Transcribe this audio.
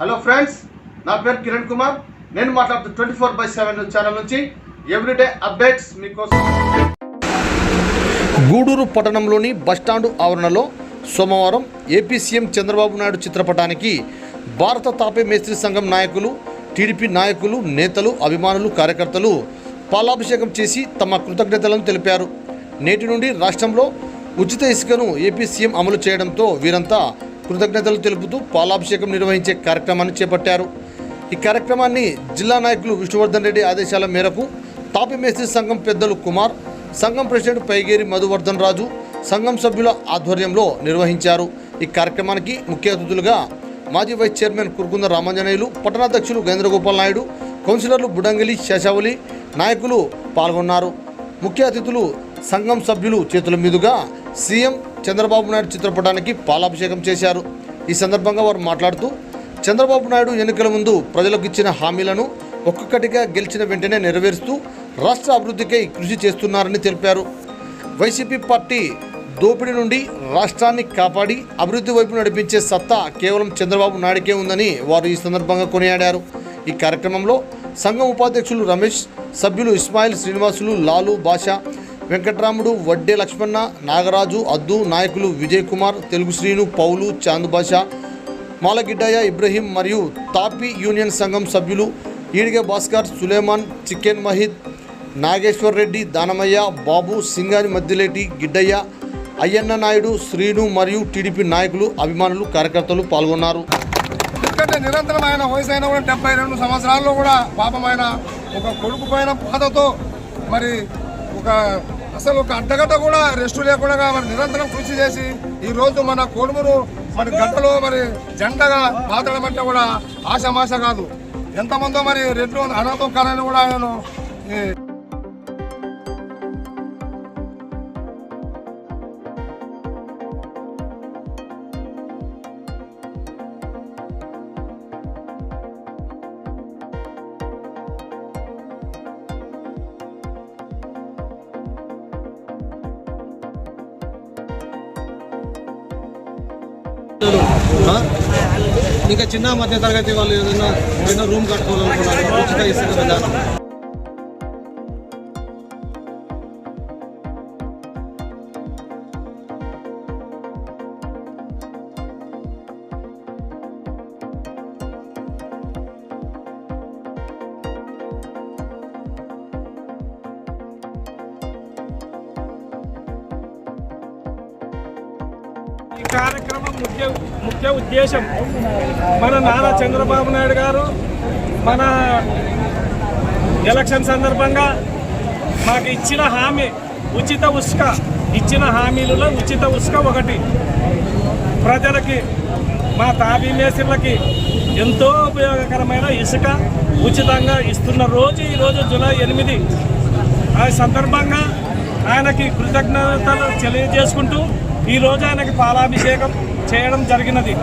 Hello friends నా పేరు కిరణ్ కుమార్. నేను మాట్లాడుతూ twenty four by seven channel నుంచి ఎవ్రీడే అప్డేట్స్ మీకోసం. గూడూరు పట్టణంలోని బస్టాండు ఆవరణలో సోమవారం ఏపీ సీఎం చంద్రబాబు నాయుడు చిత్రపటానికి భారత తాపే మేస్త్రి సంఘం నాయకులు టీడీపీ నాయకులు నేతలు అభిమానులు కార్యకర్తలు పాలాభిషేకం చేసి తమ కృతజ్ఞతలను తెలిపారు. నేటి నుండి రాష్ట్రంలో ఉచిత ఇసుకను ఏపీ సీఎం అమలు చేయడంతో వీరంతా కృతజ్ఞతలు తెలుపుతూ పాలాభిషేకం నిర్వహించే కార్యక్రమాన్ని చేపట్టారు. ఈ కార్యక్రమాన్ని జిల్లా నాయకులు విష్ణువర్ధన్ రెడ్డి ఆదేశాల మేరకు తాపి మేస్త్రి సంఘం పెద్దలు కుమార్ సంఘం ప్రెసిడెంట్ పైగేరి మధువర్ధన్ రాజు సంఘం సభ్యుల ఆధ్వర్యంలో నిర్వహించారు. ఈ కార్యక్రమానికి ముఖ్య అతిథులుగా మాజీ వైస్ చైర్మన్ కురుకుంద రామాంజనేయులు పట్టణాధ్యక్షులు గేంద్రగోపాల్ నాయుడు కౌన్సిలర్లు బుడంగిలి శశావలి నాయకులు పాల్గొన్నారు. ముఖ్య అతిథులు సంఘం సభ్యులు చేతుల మీదుగా సీఎం చంద్రబాబు నాయుడు చిత్రపటానికి పాలాభిషేకం చేశారు. ఈ సందర్భంగా వారు మాట్లాడుతూ చంద్రబాబు నాయుడు ఎన్నికల ముందు ప్రజలకు ఇచ్చిన హామీలను ఒక్కొక్కటిగా గెలిచిన వెంటనే నెరవేరుస్తూ రాష్ట్ర అభివృద్ధికై కృషి చేస్తున్నారని తెలిపారు. వైసీపీ పార్టీ దోపిడీ నుండి రాష్ట్రాన్ని కాపాడి అభివృద్ధి వైపు నడిపించే సత్తా కేవలం చంద్రబాబు నాయుడికే ఉందని వారు ఈ సందర్భంగా కొనియాడారు. ఈ కార్యక్రమంలో సంఘం ఉపాధ్యక్షులు రమేష్ సభ్యులు ఇస్మాయిల్ శ్రీనివాసులు లాలు బాషా వెంకట్రాముడు వడ్డే లక్ష్మణ నాగరాజు అద్దు నాయకులు విజయ్ కుమార్ తెలుగు శ్రీను పౌలు చాంద్ మాలగిడ్డయ్య ఇబ్రహీం మరియు తాపి యూనియన్ సంఘం సభ్యులు ఈడిగే భాస్కర్ సులేమాన్ చికెన్ మహిద్ నాగేశ్వర్ రెడ్డి దానమయ్య బాబు సింగాని మద్దిలేటి గిడ్డయ్య అయ్యన్న నాయుడు శ్రీను మరియు టీడీపీ నాయకులు అభిమానులు కార్యకర్తలు పాల్గొన్నారు. ఎందుకంటే నిరంతరం ఆయన వయసు అయినా కూడా డెబ్బై రెండు సంవత్సరాల్లో కూడా పాపమైన ఒక కొడుకు పైన బాధతో మరి ఒక అసలు ఒక అడ్డగడ్డ కూడా రెస్ట్ లేకుండా మరి నిరంతరం కృషి చేసి ఈ రోజు మన కొడుమును మరి గడ్డలో మరి జెండగా పాతడం అంటే కూడా ఆశమాశ కాదు. ఎంతమందో మరి రెడ్లు అనాథం కాలని కూడా ఆయన ఈ ఇంకా చిన్న మధ్య తరగతి వాళ్ళు ఏదైనా ఏదైనా రూమ్ కట్టుకోవాలనుకున్నారు? ఉచిత ఇస్తున్న విధానం ఈ కార్యక్రమం ముఖ్య ముఖ్య ఉద్దేశం మన నారా చంద్రబాబు నాయుడు గారు మన ఎలక్షన్ సందర్భంగా మాకు ఇచ్చిన హామీ ఉచిత ఉసుక ఇచ్చిన హామీలలో ఉచిత ఉసుక ఒకటి. ప్రజలకి మా తాబీ మేస్త్రులకి ఎంతో ఉపయోగకరమైన ఇసుక ఉచితంగా ఇస్తున్న రోజు ఈరోజు జూలై ఎనిమిది. ఆ సందర్భంగా ఆయనకి కృతజ్ఞతలు తెలియజేసుకుంటూ ఈరోజు ఆయనకి పాలాభిషేకం చేయడం జరిగినది.